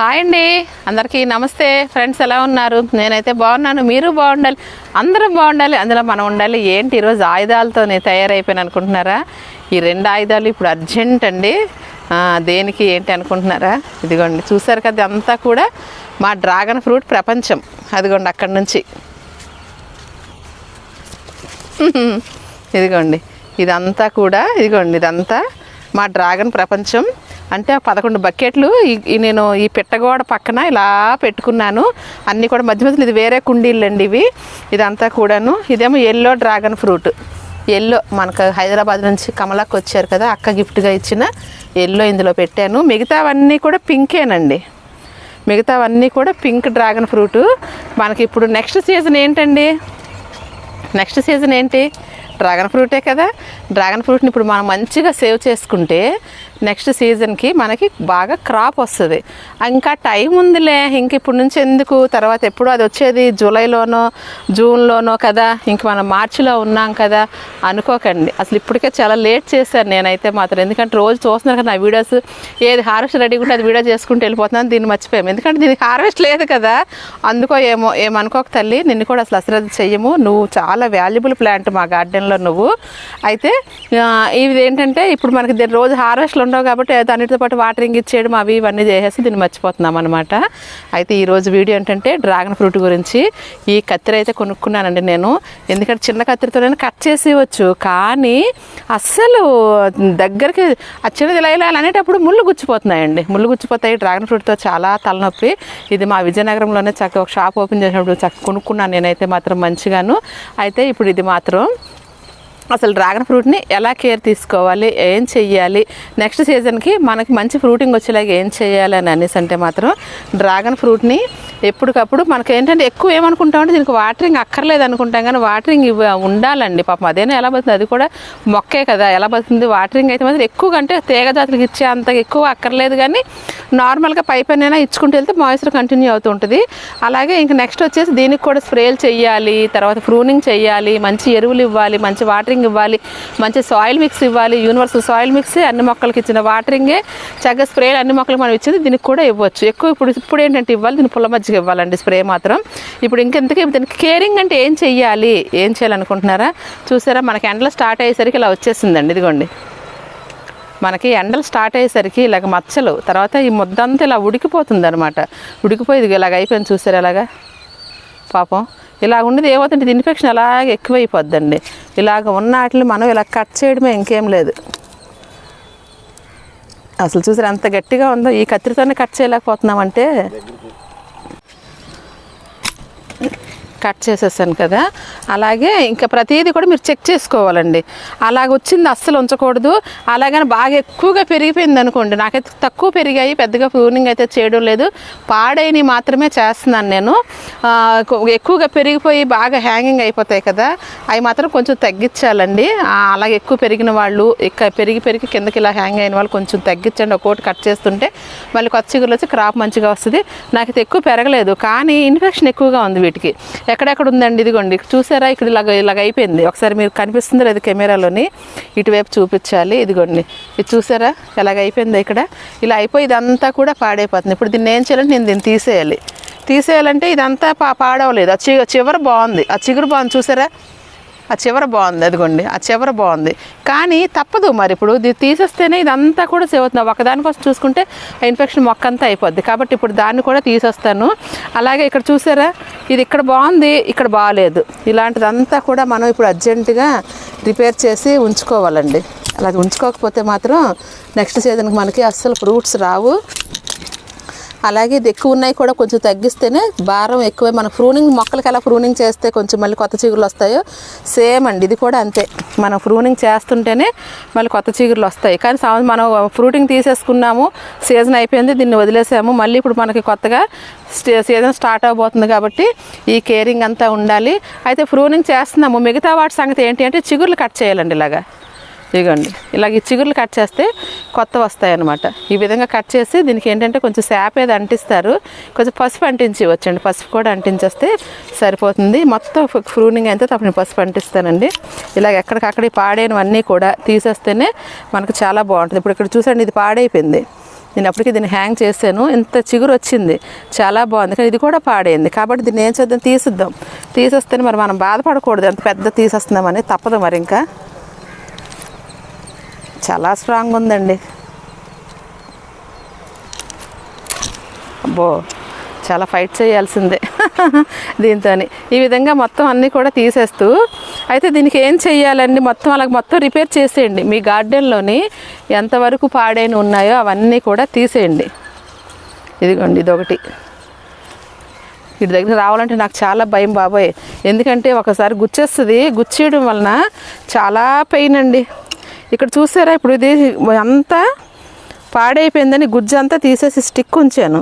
Hi అండి. అందరికీ నమస్తే. ఫ్రెండ్స్ ఎలా ఉన్నారు? నేనైతే బాగున్నాను. మీరు బాగుండాలి. అందరూ బాగుండాలి. అందులో మనం ఉండాలి. ఏంటి? ఈరోజు ఆయుధాలతో నేను తయారైపోయాను అనుకుంటున్నారా? ఈ రెండు ఆయుధాలు ఇప్పుడు అర్జెంట్ అండి. దేనికి ఏంటి అనుకుంటున్నారా? ఇదిగోండి. చూసారు కదా అంతా కూడా మా డ్రాగన్ ఫ్రూట్ ప్రపంచం. అదిగోండి అక్కడి నుంచి. ఇదిగోండి. ఇదంతా కూడా ఇదిగోండి ఇదంతా మా డ్రాగన్ ప్రపంచం. అంటే ఆ పదకొండు బకెట్లు ఈ నేను ఈ పిట్టగోడ పక్కన ఇలా పెట్టుకున్నాను. అన్నీ కూడా మధ్య మధ్యలో ఇది వేరే కుండీలు అండి ఇవి. ఇదంతా కూడాను. ఇదేమో ఎల్లో డ్రాగన్ ఫ్రూట్ ఎల్లో మనకు హైదరాబాద్ నుంచి కమలాకి వచ్చారు కదా అక్క గిఫ్ట్గా ఇచ్చిన ఎల్లో ఇందులో పెట్టాను. మిగతావన్నీ కూడా పింకేనండి. మిగతావన్నీ కూడా పింక్ డ్రాగన్ ఫ్రూట్. మనకి ఇప్పుడు నెక్స్ట్ సీజన్ ఏంటండి? నెక్స్ట్ సీజన్ ఏంటి? డ్రాగన్ ఫ్రూటే కదా. డ్రాగన్ ఫ్రూట్ని ఇప్పుడు మనం మంచిగా సేవ్ చేసుకుంటే నెక్స్ట్ సీజన్కి మనకి బాగా క్రాప్ వస్తుంది. ఇంకా టైం ఉందిలే. ఇంక ఇప్పుడు నుంచి ఎందుకు? తర్వాత ఎప్పుడు అది వచ్చేది? జూలైలోనో జూన్లోనో కదా? ఇంక మనం మార్చిలో ఉన్నాం కదా? అనుకోకండి. అసలు ఇప్పటికే చాలా లేట్ చేశాను నేనైతే మాత్రం. ఎందుకంటే రోజు చూస్తున్నారు కదా నా వీడియోస్. ఏది హార్వెస్ట్ రెడీగా ఉంటే అది వీడియో చేసుకుంటూ వెళ్ళిపోతున్నాను. దీన్ని మర్చిపోయాము ఎందుకంటే దీనికి హార్వెస్ట్ లేదు కదా? అందుకో ఏమో ఏమనుకోక తల్లి. నిన్ను కూడా అసలు అశ్రద్ధ చెయ్యము. నువ్వు చాలా వాల్యుబుల్ ప్లాంట్ మా గార్డెన్లో నువ్వు. అయితే ఇది ఏంటంటే ఇప్పుడు మనకి రోజు హార్వెస్ట్లో ఉండవు కాబట్టి దానితో పాటు వాటరింగ్ ఇచ్చేయడం అవి ఇవన్నీ చేసేసి దీన్ని మర్చిపోతున్నాం అనమాట అయితే ఈరోజు వీడియో ఏంటంటే డ్రాగన్ ఫ్రూట్ గురించి. ఈ కత్తిర అయితే కొనుక్కున్నానండి నేను. ఎందుకంటే చిన్న కత్తిరితో నేను కట్ చేసేయవచ్చు కానీ అస్సలు దగ్గరికి ఆ చిన్నది ఇలా ఇలా అనేటప్పుడు ముళ్ళు గుచ్చిపోతున్నాయండి. ముళ్ళు గుచ్చిపోతాయి. డ్రాగన్ ఫ్రూట్తో చాలా తలనొప్పి. ఇది మా విజయనగరంలోనే చక్కగా ఒక షాప్ ఓపెన్ చేసినప్పుడు చక్క కొనుక్కున్నాను నేనైతే మాత్రం మంచిగాను. అయితే ఇప్పుడు ఇది మాత్రం అసలు డ్రాగన్ ఫ్రూట్ని ఎలా కేర్ తీసుకోవాలి ఏం చెయ్యాలి నెక్స్ట్ సీజన్కి మనకి మంచి ఫ్రూటింగ్ వచ్చేలాగా ఏం చేయాలి అని అనేసి అంటే మాత్రం డ్రాగన్ ఫ్రూట్ని ఎప్పటికప్పుడు మనకి ఏంటంటే ఎక్కువ ఏమనుకుంటామంటే దీనికి వాటరింగ్ అక్కర్లేదు అనుకుంటాం కానీ వాటరింగ్ ఇవ్వ ఉండాలండి. పాపం అదేనా ఎలా బతుంది అది కూడా మొక్కే కదా ఎలా బతుంది వాటరింగ్ అయితే మాత్రం ఎక్కువ అంటే తీగ జాతులకు ఇచ్చే అంత ఎక్కువ అక్కర్లేదు కానీ నార్మల్గా పై పైన ఇచ్చుకుంటూ వెళ్తే మాయిశ్చర్ కంటిన్యూ అవుతూ ఉంటుంది. అలాగే ఇంక నెక్స్ట్ వచ్చేసి దీనికి కూడా స్ప్రేలు చేయాలి తర్వాత ప్రూనింగ్ చేయాలి మంచి ఎరువులు ఇవ్వాలి మంచి వాటరింగ్ ఇవ్వాలి. మంచి సాయిల్ మిక్స్ ఇవ్వాలి. యూనివర్సల్ సాయిల్ మిక్స్ అన్ని మొక్కలకి ఇచ్చిన వాటరింగే చక్కగా స్ప్రేలు అన్ని మొక్కలకు మనం ఇచ్చింది దీనికి కూడా ఇవ్వచ్చు. ఎక్కువ ఇప్పుడు ఇప్పుడు ఏంటంటే ఇవ్వాలి దీని పుల్ల మజ్జిగ ఇవ్వాలండి స్ప్రే మాత్రం. ఇప్పుడు ఇంకెంతకీ దీనికి కేరింగ్ అంటే ఏం చెయ్యాలి? ఏం చేయాలనుకుంటున్నారా? చూసారా? మనకి ఎండలు స్టార్ట్ అయ్యేసరికి ఇలా వచ్చేసిందండి. ఇదిగోండి. మనకి ఎండలు స్టార్ట్ అయ్యేసరికి ఇలాగ మచ్చలు తర్వాత ఈ ముద్దంతా ఇలా ఉడికిపోతుంది అనమాట ఉడికిపోయి ఇది ఇలాగ అయిపోయింది చూసారు ఇలాగా? పాపం. ఇలా ఉండేది ఏమవుతుంది ఇది ఇన్ఫెక్షన్ అలాగే ఎక్కువైపోద్దండి. ఇలాగ ఉన్న వాటిని మనం ఇలా కట్ చేయడమే ఇంకేం లేదు. అసలు చూసారు ఎంత గట్టిగా ఉందో ఈ కత్తిరితోనే కట్ చేయలేకపోతున్నామంటే. కట్ చేసేసాను కదా. అలాగే ఇంకా ప్రతిదీ కూడా మీరు చెక్ చేసుకోవాలండి. అలాగ వచ్చింది అస్సలు ఉంచకూడదు. అలాగని బాగా ఎక్కువగా పెరిగిపోయింది అనుకోండి. నాకైతే తక్కువ పెరిగాయి. పెద్దగా ప్రూనింగ్ అయితే చేయడం లేదు. పాడైనవి మాత్రమే చేస్తున్నాను నేను. ఎక్కువగా పెరిగిపోయి బాగా హ్యాంగింగ్ అయిపోతాయి కదా. అవి మాత్రం కొంచెం తగ్గించాలండి. అలాగే ఎక్కువ పెరిగిన వాళ్ళు ఇక పెరిగి పెరిగి కిందకి ఇలా హ్యాంగ్ అయిన వాళ్ళు కొంచెం తగ్గించండి. ఒక్కోటి కట్ చేస్తుంటే మళ్ళీ కొత్త చిగురులు వచ్చి క్రాప్ మంచిగా వస్తుంది. నాకైతే ఎక్కువ పెరగలేదు. కానీ ఇన్ఫెక్షన్ ఎక్కువగా ఉంది వీటికి. ఎక్కడెక్కడ ఉందండి ఇదిగోండి. చూసారా? ఇక్కడ ఇలాగ ఇలాగ అయిపోయింది. ఒకసారి మీరు కనిపిస్తుంది లేదు కెమెరాలోని ఇటువైపు చూపించాలి. ఇదిగోండి. ఇది చూసారా? ఇలాగ అయిపోయింది ఇక్కడ. ఇలా అయిపోయి ఇదంతా కూడా పాడైపోతుంది. ఇప్పుడు దీన్ని ఏం చేయాలంటే నేను దీన్ని తీసేయాలి. తీసేయాలంటే ఇదంతా పా పాడవలేదు. ఆ చివరి బాగుంది. ఆ చిగురు బాగుంది. చూసారా? ఆ చివర బాగుంది అదిగోండి. ఆ చివర బాగుంది. కానీ తప్పదు మరి ఇప్పుడు ఇది తీసేస్తేనే ఇదంతా కూడా సేవ్ అవుతుంది ఒకదానికోసం చూసుకుంటే ఆ ఇన్ఫెక్షన్ మొక్క అంతా అయిపోద్ది. కాబట్టి ఇప్పుడు దాన్ని కూడా తీసేస్తాను. అలాగే ఇక్కడ చూసారా? ఇది ఇక్కడ బాగుంది ఇక్కడ బాగాలేదు ఇలాంటిదంతా కూడా మనం ఇప్పుడు అర్జెంటుగా రిపేర్ చేసి ఉంచుకోవాలండి. అలా ఉంచుకోకపోతే మాత్రం నెక్స్ట్ సీజన్కి మనకి అస్సలు ఫ్రూట్స్ రావు. అలాగే ఇది ఎక్కువ ఉన్నాయి కూడా కొంచెం తగ్గిస్తేనే భారం ఎక్కువే. మన ప్రూనింగ్ మొక్కలకి ఎలా ప్రూనింగ్ చేస్తే కొంచెం మళ్ళీ కొత్త చిగురులు వస్తాయో సేమ్ అండి. ఇది కూడా అంతే. మనం ప్రూనింగ్ చేస్తుంటేనే మళ్ళీ కొత్త చిగురులు వస్తాయి. కానీ మనం ఫ్రూటింగ్ తీసేసుకున్నాము సీజన్ అయిపోయింది దీన్ని వదిలేసాము. మళ్ళీ ఇప్పుడు మనకి కొత్తగా స్టే- సీజన్ స్టార్ట్ అవబోతుంది కాబట్టి ఈ కేరింగ్ అంతా ఉండాలి. అయితే ప్రూనింగ్ చేస్తున్నాము. మిగతా వాటి సంగతి ఏంటి అంటే చిగుర్లు కట్ చేయాలండి ఇలాగా. ఇదిగోండి. ఇలాగ ఈ చిగుర్లు కట్ చేస్తే కొత్త వస్తాయి అనమాట ఈ విధంగా కట్ చేసి దీనికి ఏంటంటే కొంచెం శాప్ ఏది అంటిస్తారు. కొంచెం పసుపు అంటించి వచ్చండి పసుపు కూడా అంటించేస్తే సరిపోతుంది. మొత్తం ఫ్రూనింగ్ అయితే తప్పని పసుపు అంటిస్తానండి. ఇలాగ ఎక్కడికక్కడ పాడైనవన్నీ కూడా తీసేస్తేనే మనకు చాలా బాగుంటుంది. ఇప్పుడు ఇక్కడ చూసండి ఇది పాడైపోయింది. నేను అప్పటికి దీన్ని హ్యాంగ్ చేశాను. ఇంత చిగురు వచ్చింది. చాలా బాగుంది. కానీ ఇది కూడా పాడైంది. కాబట్టి దీన్ని ఏం చేద్దాం? తీసిద్దాం. తీసేస్తే మరి మనం బాధపడకూడదు. ఎంత పెద్ద తీసేస్తున్నామని తప్పదు మరి ఇంకా చాలా స్ట్రాంగ్ ఉందండి. అబ్బో చాలా ఫైట్ చేయాల్సిందే దీంతో ఈ విధంగా మొత్తం అన్నీ కూడా తీసేస్తూ అయితే దీనికి ఏం చేయాలండి మొత్తం అలాగ మొత్తం రిపేర్ చేసేయండి. మీ గార్డెన్లోని ఎంతవరకు పాడైన ఉన్నాయో అవన్నీ కూడా తీసేయండి. ఇదిగోండి ఇదొకటి. వీటి దగ్గర రావాలంటే నాకు చాలా భయం బాబోయ్. ఎందుకంటే ఒకసారి గుచ్చేస్తుంది గుచ్చేయడం వలన చాలా పెయిన్ అండి. ఇక్కడ చూసారా? ఇప్పుడు ఇది అంతా పాడైపోయిందని గుజ్జు అంతా తీసేసి స్టిక్ ఉంచాను.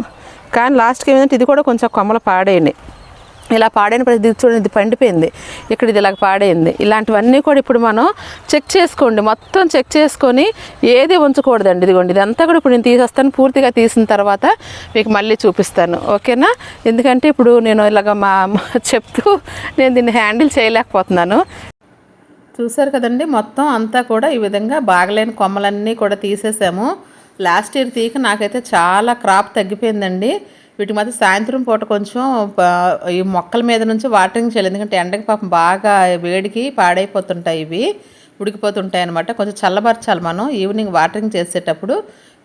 కానీ లాస్ట్కి ఏమైందంటే ఇది కూడా కొంచెం కొమ్మలు పాడైంది ఇలా పాడైన ప్రతి చూడండి ఇది పండిపోయింది. ఇక్కడ ఇది ఇలాగ పాడైంది. ఇలాంటివన్నీ కూడా ఇప్పుడు మనం చెక్ చేసుకోండి. మొత్తం చెక్ చేసుకొని ఏది ఉంచకూడదండి. ఇదిగోండి ఇదంతా కూడా ఇప్పుడు నేను తీసేస్తాను. పూర్తిగా తీసిన తర్వాత మీకు మళ్ళీ చూపిస్తాను. ఓకేనా? ఎందుకంటే ఇప్పుడు నేను ఇలాగ మా చెప్తూ నేను దీన్ని హ్యాండిల్ చేయలేకపోతున్నాను. చూసారు కదండి మొత్తం అంతా కూడా ఈ విధంగా బాగలేని కొమ్మలన్నీ కూడా తీసేసాము. లాస్ట్ ఇయర్ తీక నాకైతే చాలా క్రాప్ తగ్గిపోయిందండి. వీటి మధ్య సాయంత్రం పూట కొంచెం ఈ మొక్కల మీద నుంచి వాటరింగ్ చేయాలి. ఎందుకంటే ఎండకి పాపం బాగా వేడికి పాడైపోతుంటాయి ఇవి ఉడికిపోతుంటాయి అనమాట కొంచెం చల్లబరచాలి మనం. ఈవినింగ్ వాటరింగ్ చేసేటప్పుడు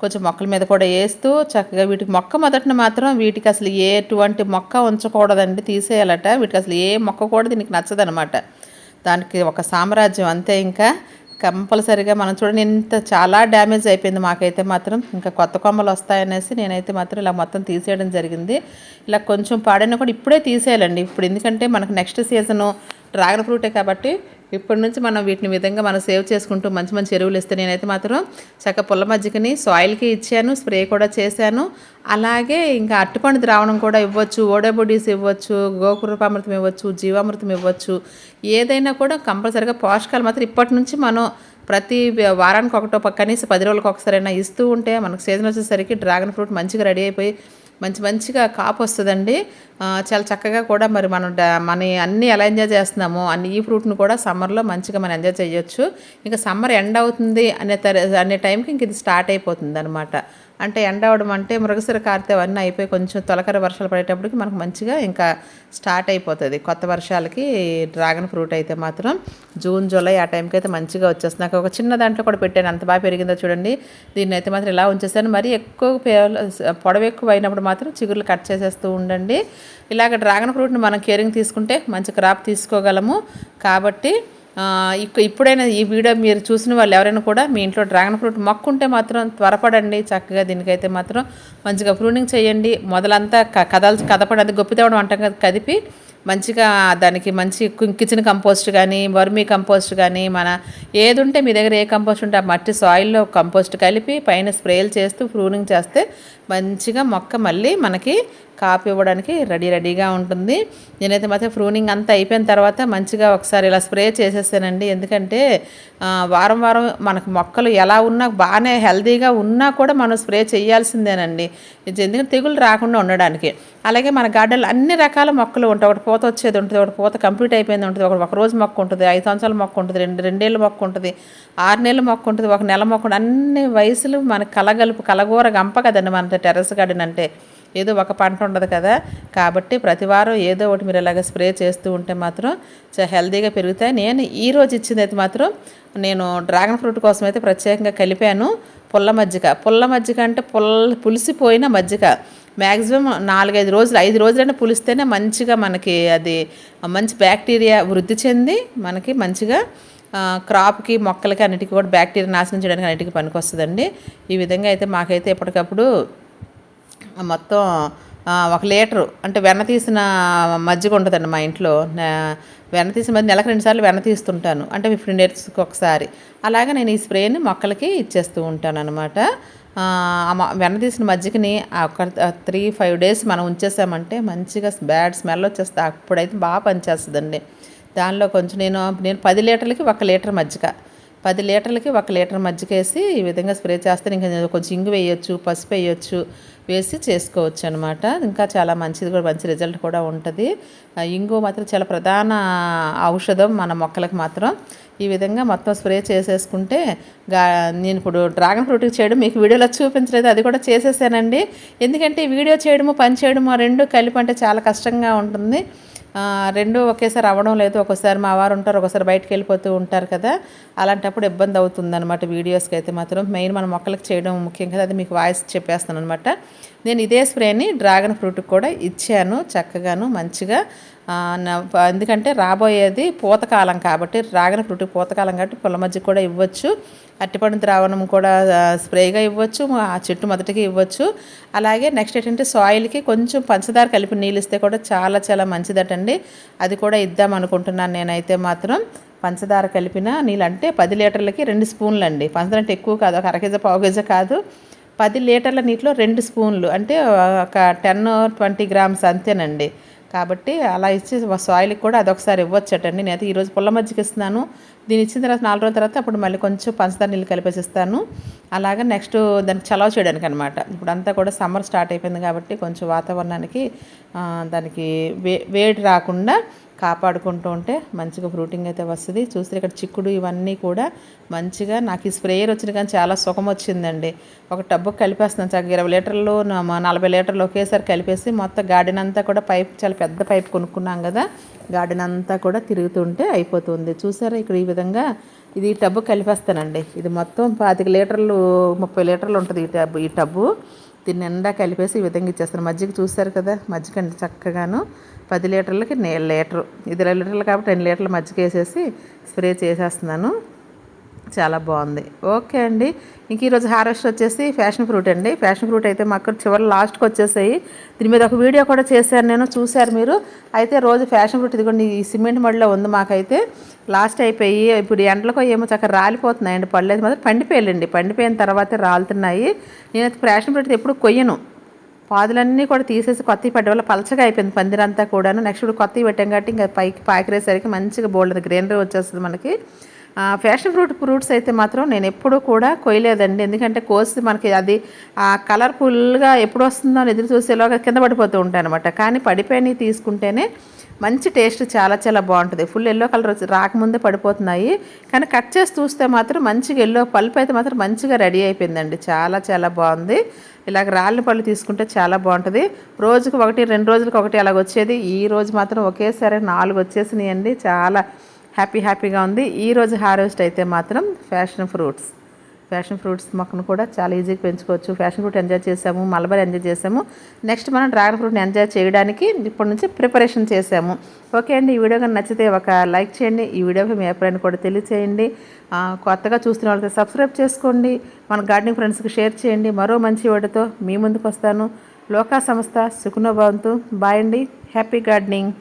కొంచెం మొక్కల మీద కూడా వేస్తూ చక్కగా వీటికి మొక్క మొదటిన మాత్రం వీటికి అసలు ఎటువంటి మొక్క ఉంచకూడదండి తీసేయాలట. వీటికి అసలు ఏ మొక్క కూడా దీనికి నచ్చదనమాట దానికి ఒక సామ్రాజ్యం అంతే ఇంకా. కంపల్సరిగా మనం చూడండి ఇంత చాలా డ్యామేజ్ అయిపోయింది మాకైతే మాత్రం. ఇంకా కొత్త కొమ్మలు వస్తాయనేసి నేనైతే మాత్రం ఇలా మొత్తం తీసేయడం జరిగింది. ఇలా కొంచెం పాడైనా కూడా ఇప్పుడే తీసేయాలండి. ఇప్పుడు ఎందుకంటే మనకు నెక్స్ట్ సీజను డ్రాగన్ ఫ్రూటే కాబట్టి ఇప్పటి నుంచి మనం వీటిని విధంగా మనం సేవ్ చేసుకుంటూ మంచి మంచి ఎరువులు ఇస్తే నేనైతే మాత్రం చక్క పుల్ల మజ్జిగని సాయిల్కి ఇచ్చాను స్ప్రే కూడా చేశాను. అలాగే ఇంకా అట్టుపండు ద్రావణం కూడా ఇవ్వచ్చు ఓడబొడీస్ ఇవ్వచ్చు గోకృపామృతం ఇవ్వచ్చు జీవామృతం ఇవ్వచ్చు. ఏదైనా కూడా కంపల్సరిగా పోషకాలు మాత్రం ఇప్పటి నుంచి మనం ప్రతి వారానికి ఒకటో కనీసం పది రోజులకు ఒకసారైనా ఇస్తూ ఉంటే మనకు సీజన్ వచ్చేసరికి డ్రాగన్ ఫ్రూట్ మంచిగా రెడీ అయిపోయి మంచి మంచిగా కాపు వస్తుందండి. చాలా చక్కగా కూడా మరి మనం మన అన్నీ ఎలా ఎంజాయ్ చేస్తున్నామో అన్ని ఈ ఫ్రూట్ని కూడా సమ్మర్లో మంచిగా మనం ఎంజాయ్ చేయొచ్చు. ఇంకా సమ్మర్ ఎండ్ అవుతుంది అనే అనే టైంకి ఇంక ఇది స్టార్ట్ అయిపోతుంది అనమాట అంటే ఎండ అవడం అంటే మృగశిర కారితే అవన్నీ అయిపోయి కొంచెం తొలకర వర్షాలు పడేటప్పటికి మనకు మంచిగా ఇంకా స్టార్ట్ అయిపోతుంది. కొత్త వర్షాలకి డ్రాగన్ ఫ్రూట్ అయితే మాత్రం జూన్ జూలై ఆ టైంకి అయితే మంచిగా వచ్చేస్తుంది. నాకు ఒక చిన్న దాంట్లో కూడా పెట్టాను. అంత బాగా పెరిగిందో చూడండి. దీన్ని అయితే మాత్రం ఇలా ఉంచేసాను. మరి ఎక్కువ పే- పొడవు ఎక్కువ అయినప్పుడు మాత్రం చిగుర్లు కట్ చేసేస్తూ ఉండండి. ఇలాగ డ్రాగన్ ఫ్రూట్ని మనం కేరింగ్ తీసుకుంటే మంచి క్రాప్ తీసుకోగలము. కాబట్టి ఇప్పుడైనా ఈ వీడియో మీరు చూసిన వాళ్ళు ఎవరైనా కూడా మీ ఇంట్లో డ్రాగన్ ఫ్రూట్ మొక్క ఉంటే మాత్రం త్వరపడండి చక్కగా దీనికైతే మాత్రం మంచిగా ప్రూనింగ్ చేయండి. మొదలంతా క- కదల్ కదపడి అది తేవడం అంటాం కదా కదిపి మంచిగా దానికి మంచి కిచెన్ కంపోస్ట్ కానీ వర్మీ కంపోస్ట్ కానీ మన ఏది ఉంటే మీ దగ్గర ఏ కంపోస్ట్ ఉంటే ఆ మట్టి సాయిల్లో కంపోస్ట్ కలిపి పైన స్ప్రేలు చేస్తూ ప్రూనింగ్ చేస్తే మంచిగా మొక్క మళ్ళీ మనకి కాపు ఇవ్వడానికి రెడీ రెడీగా ఉంటుంది. నేనైతే మాత్రం ఫ్రూనింగ్ అంతా అయిపోయిన తర్వాత మంచిగా ఒకసారి ఇలా స్ప్రే చేసేసానండి. ఎందుకంటే వారం వారం మనకు మొక్కలు ఎలా ఉన్నా బాగానే హెల్తీగా ఉన్నా కూడా మనం స్ప్రే చేయాల్సిందేనండి. ఎందుకంటే తెగులు రాకుండా ఉండడానికి. అలాగే మన గార్డెన్లో అన్ని రకాల మొక్కలు ఉంటాయి. ఒకటి పూత వచ్చేది ఉంటుంది ఒకటి పూత కంప్లీట్ అయిపోయింది ఉంటుంది. ఒకటి ఒక రోజు మొక్క ఉంటుంది ఐదు సంవత్సరాల మొక్క ఉంటుంది రెండు రెండేళ్ళ మొక్క ఉంటుంది ఆరు నెలల మొక్క ఉంటుంది ఒక నెల మొక్క ఉంటుంది. అన్ని వయసులు మనకు కలగలుపు కలగూర గంప కదండి మన టెర్రస్ గార్డెన్ అంటే. ఏదో ఒక పంట ఉండదు కదా. కాబట్టి ప్రతివారం ఏదో ఒకటి మీరు ఇలాగ స్ప్రే చేస్తూ ఉంటే మాత్రం చాలా హెల్తీగా పెరుగుతాయి. నేను ఈ రోజు ఇచ్చింది అయితే మాత్రం నేను డ్రాగన్ ఫ్రూట్ కోసం అయితే ప్రత్యేకంగా కలిపాను. పుల్ల మజ్జిగ. పుల్ల మజ్జిగ అంటే పుల్ల పులిసిపోయిన మజ్జిగ. మ్యాక్సిమం నాలుగైదు రోజులు ఐదు రోజులైనా పులిస్తేనే మంచిగా మనకి అది మంచి బ్యాక్టీరియా వృద్ధి చెంది మనకి మంచిగా క్రాప్కి మొక్కలకి అన్నిటికీ కూడా బ్యాక్టీరియా నాశనం చేయడానికి అన్నిటికీ పనికొస్తుందండి. ఈ విధంగా అయితే మాకైతే ఎప్పటికప్పుడు మొత్తం ఒక లీటరు. అంటే వెన్న తీసిన మజ్జిగ ఉంటుందండి మా ఇంట్లో. వెన్న తీసిన మధ్య నెలకు రెండుసార్లు వెన్న తీస్తుంటాను. అంటే ఫిఫ్టీన్ డేస్కి ఒకసారి. అలాగే నేను ఈ స్ప్రేని మొక్కలకి ఇచ్చేస్తూ ఉంటాను అనమాట వెన్న తీసిన మజ్జిగని ఒక త్రీ ఫైవ్ డేస్ మనం ఉంచేసామంటే మంచిగా బ్యాడ్ స్మెల్ వచ్చేస్తే. అప్పుడైతే బాగా పనిచేస్తుందండి. దానిలో కొంచెం నేను నేను పది లీటర్లకి ఒక లీటర్ మజ్జిగ. పది లీటర్లకి ఒక లీటర్ మజ్జిగ వేసి ఈ విధంగా స్ప్రే చేస్తే ఇంకా కొంచెం ఇంగు వేయొచ్చు పసుపు వేయొచ్చు వేసి చేసుకోవచ్చు అనమాట ఇంకా చాలా మంచిది కూడా మంచి రిజల్ట్ కూడా ఉంటుంది. ఇంగు మాత్రం చాలా ప్రధాన ఔషధం మన మొక్కలకు మాత్రం. ఈ విధంగా మొత్తం స్ప్రే చేసేసుకుంటే గా నేను ఇప్పుడు డ్రాగన్ ఫ్రూట్ చేయడం మీకు వీడియోలో చూపించలేదు అది కూడా చేసేసానండి. ఎందుకంటే ఈ వీడియో చేయడము పని చేయడము రెండు కలిపి అంటే చాలా కష్టంగా ఉంటుంది. రెండు ఒకేసారి అవ్వడం లేదు. ఒకసారి మా వారు ఉంటారు ఒకసారి బయటకు వెళ్ళిపోతూ ఉంటారు కదా. అలాంటప్పుడు ఇబ్బంది అవుతుంది అనమాట వీడియోస్కి అయితే మాత్రం. మెయిన్ మన మొక్కలకు చేయడం ముఖ్యం కదా. అది మీకు వాయిస్ చెప్పేస్తాను అనమాట నేను ఇదే స్ప్రేని డ్రాగన్ ఫ్రూట్కి కూడా ఇచ్చాను చక్కగాను మంచిగా. ఎందుకంటే రాబోయేది పూతకాలం కాబట్టి డ్రాగన్ ఫ్రూట్ పూతకాలం కాబట్టి పుల్ల మధ్య కూడా ఇవ్వచ్చు. అట్టిపండు ద్రావణం కూడా స్ప్రేగా ఇవ్వచ్చు ఆ చెట్టు మొదటికి ఇవ్వచ్చు. అలాగే నెక్స్ట్ ఏంటంటే సాయిల్కి కొంచెం పంచదార కలిపి నీళ్ళు ఇస్తే కూడా చాలా చాలా మంచిదటండి. అది కూడా ఇద్దాం అనుకుంటున్నాను నేనైతే మాత్రం. పంచదార కలిపిన నీళ్ళు అంటే పది లీటర్లకి రెండు స్పూన్లు అండి పంచదార అంటే ఎక్కువ కాదు ఒక అర కేజీ పావు కేజీ కాదు. పది లీటర్ల నీటిలో రెండు స్పూన్లు అంటే ఒక టెన్ ట్వంటీ గ్రామ్స్ అంతేనండి. కాబట్టి అలా ఇచ్చి సాయిల్కి కూడా అదొకసారి ఇవ్వచ్చటండి. నేనైతే ఈరోజు పుల్ల మజ్జిగ ఇస్తున్నాను. దీని ఇచ్చిన తర్వాత నాలుగు రోజుల తర్వాత అప్పుడు మళ్ళీ కొంచెం పంచదార నీళ్ళు కలిపేసి ఇస్తాను అలాగే నెక్స్ట్ దానికి చలవ చేయడానికి అనమాట ఇప్పుడు అంతా కూడా సమ్మర్ స్టార్ట్ అయిపోయింది కాబట్టి కొంచెం వాతావరణానికి దానికి వే వేడి రాకుండా కాపాడుకుంటూ ఉంటే మంచిగా ఫ్రూటింగ్ అయితే వస్తుంది. చూస్తే ఇక్కడ చిక్కుడు ఇవన్నీ కూడా మంచిగా నాకు ఈ స్ప్రేయర్ వచ్చిన కానీ చాలా సుఖం వచ్చిందండి. ఒక టబ్బు కలిపేస్తున్నాను చక్కగా. ఇరవై లీటర్లు నలభై లీటర్లు ఒకేసారి కలిపేసి మొత్తం గార్డెన్ అంతా కూడా పైప్ చాలా పెద్ద పైప్ కొనుక్కున్నాం కదా. గార్డెన్ అంతా కూడా తిరుగుతుంటే అయిపోతుంది. చూసారా ఇక్కడ ఈ విధంగా ఇది టబ్బు కలిపేస్తానండి. ఇది మొత్తం పాతిక లీటర్లు ముప్పై లీటర్లు ఉంటుంది ఈ టబ్బు ఈ టబ్బు. దీన్ని నిండా కలిపేసి ఈ విధంగా ఇచ్చేస్తాను. మజ్జిగ చూస్తారు కదా? మజ్జిగ అండి చక్కగాను. పది లీటర్లకి లీటరు. ఇది రెండు లీటర్లు కాబట్టి రెండు లీటర్లు మజ్జిగ వేసేసి స్ప్రే చేసేస్తున్నాను. చాలా బాగుంది. ఓకే అండి. ఇంక ఈరోజు హార్వెస్ట్ వచ్చేసి ఫ్యాషన్ ఫ్రూట్ అండి. ఫ్యాషన్ ఫ్రూట్ అయితే మాకు చివరి లాస్ట్కి వచ్చేసాయి. దీని మీద ఒక వీడియో కూడా చేశాను నేను చూశారు మీరు. అయితే రోజు ఫ్యాషన్ ఫ్రూట్ ఇదిగోండి ఈ సిమెంట్ మడిలో ఉంది మాకైతే. లాస్ట్ అయిపోయి ఇప్పుడు ఎండలకు ఏమో చక్కగా రాలిపోతున్నాయండి పళ్ళు అయితే మాత్రం పండిపోయాలండి. పండిపోయిన తర్వాతే రాలుతున్నాయి. నేనైతే ఫ్యాషన్ ఫ్రూట్ ఎప్పుడు కొయ్యను. పాదులన్నీ కూడా తీసేసి కొత్తవి పెట్టడం వల్ల పలచగా అయిపోయింది పందిరంతా కూడాను. నెక్స్ట్ ఇప్పుడు కొత్తవి పెట్టాం కాబట్టి ఇంకా పైకి పాకిరేసరికి మంచిగా బోల్డ్ గ్రీనరీ వచ్చేస్తుంది మనకి. ఫ్యాషన్ ఫ్రూట్ ఫ్రూట్స్ అయితే మాత్రం నేను ఎప్పుడూ కూడా కొయ్యలేదండి. ఎందుకంటే కోసి మనకి అది ఆ కలర్ఫుల్గా ఎప్పుడు వస్తుందో అని ఎదురు చూసేలోగా కింద పడిపోతూ ఉంటాయి అనమాట కానీ పడిపోయినవి తీసుకుంటేనే మంచి టేస్ట్ చాలా చాలా బాగుంటుంది. ఫుల్ ఎల్లో కలర్ వచ్చి రాకముందే పడిపోతున్నాయి. కానీ కట్ చేసి చూస్తే మాత్రం మంచిగా ఎల్లో పల్పు అయితే మాత్రం మంచిగా రెడీ అయిపోయిందండి. చాలా చాలా బాగుంది. ఇలాగ రాళ్ళ పళ్ళు తీసుకుంటే చాలా బాగుంటుంది. రోజుకు ఒకటి రెండు రోజులకు ఒకటి అలాగ వచ్చేది. ఈ రోజు మాత్రం ఒకేసారి నాలుగు వచ్చేసినాయండి. చాలా హ్యాపీ హ్యాపీగా ఉంది. ఈ రోజు హార్వెస్ట్ అయితే మాత్రం ఫ్యాషన్ ఫ్రూట్స్. ఫ్యాషన్ ఫ్రూట్స్ మొక్కను కూడా చాలా ఈజీగా పెంచుకోవచ్చు. ఫ్యాషన్ ఫ్రూట్ ఎంజాయ్ చేసాము. మలబర్ ఎంజాయ్ చేసాము. నెక్స్ట్ మనం డ్రాగన్ ఫ్రూట్ని ఎంజాయ్ చేయడానికి ఇప్పటి నుంచి ప్రిపరేషన్ చేసాము. ఓకే అండి ఈ వీడియో కానీ నచ్చితే ఒక లైక్ చేయండి. ఈ వీడియోకి మీ అభిప్రాయాన్ని కూడా తెలియచేయండి. కొత్తగా చూస్తున్న వాళ్ళకి సబ్స్క్రైబ్ చేసుకోండి. మన గార్డెనింగ్ ఫ్రెండ్స్కి షేర్ చేయండి. మరో మంచి వీడియోతో మీ ముందుకు వస్తాను. లోకా సంస్థ సుఖనోభవంతు బాయ్ అండి. Happy gardening.